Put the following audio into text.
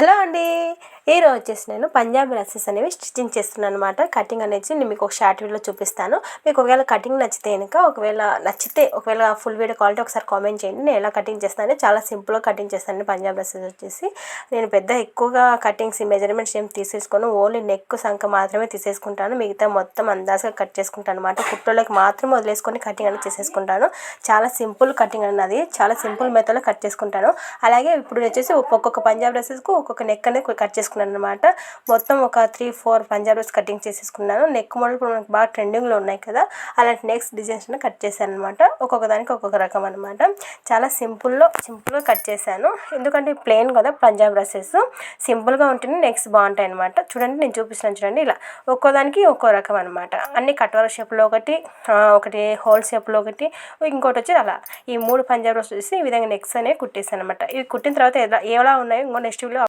Hello అండి. ఈరోజు వచ్చేసి నేను పంజాబీ డ్రెస్సెస్ అనేవి స్టిచ్చింగ్ చేస్తున్నాను అనమాట కటింగ్ అనేది నేను మీకు ఒక షార్ట్ వీడియోలో చూపిస్తాను. మీకు ఒకవేళ కటింగ్ నచ్చితే కనుక ఒకవేళ నచ్చితే ఒకవేళ ఫుల్ వీడియో క్వాలిటీ ఒకసారి కామెంట్ చేయండి. నేను ఎలా కటింగ్ చేస్తాను చాలా సింపుల్గా కటింగ్ చేస్తాను పంజాబ్ డ్రెస్సెస్ వచ్చేసి. నేను పెద్ద ఎక్కువగా కటింగ్స్ మెజర్మెంట్స్ ఏం తీసేసుకోను. ఓన్లీ నెక్ సంఖ మాత్రమే తీసేసుకుంటాను. మిగతా మొత్తం అందాజగా కట్ చేసుకుంటాను అనమాట కుట్రలోకి మాత్రం వదిలేసుకొని కటింగ్ అనేది చేసేసుకుంటాను. చాలా సింపుల్ కటింగ్ అన్నది చాలా సింపుల్ మెథడ్లో కట్ చేసుకుంటాను. అలాగే ఇప్పుడు వచ్చేసి ఒక్కొక్క పంజాబ్ డ్రెస్సెస్కు ఒక్కొక్క నెక్ అనేది కట్ చేసుకున్నాను అనమాట మొత్తం ఒక త్రీ ఫోర్ పంజాబ్ కటింగ్ చేసేసుకున్నాను. నెక్ మోడల్ ఇప్పుడు మనకు బాగా ట్రెండింగ్లో ఉన్నాయి కదా అలాంటి నెక్స్ట్ డిజైన్స్ కట్ చేశాను అనమాట ఒక్కొక్క దానికి ఒక్కొక్క రకం అనమాట చాలా సింపుల్లో సింపుల్గా కట్ చేశాను. ఎందుకంటే ప్లెయిన్ కదా పంజాబ్ డ్రెస్సెస్. సింపుల్గా ఉంటేనే నెక్స్ట్ బాగుంటాయి అనమాట చూడండి నేను చూపిస్తున్నాను చూడండి ఇలా. ఒక్కో దానికి ఒక్కో రకం అనమాట అన్ని కట్వర్ షేప్లో ఒకటి ఒకటి హోల్ షేప్లో ఒకటి ఇంకోటి వచ్చి అలా. ఈ మూడు పంజాబ్ డ్రెస్ వచ్చేసి ఈ విధంగా నెక్స్ అనేవి కుట్టేసాను అనమాట ఇవి కుట్టిన తర్వాత ఎలా ఎలా ఉన్నాయో ఇంకో నెక్స్ట్ వీడియో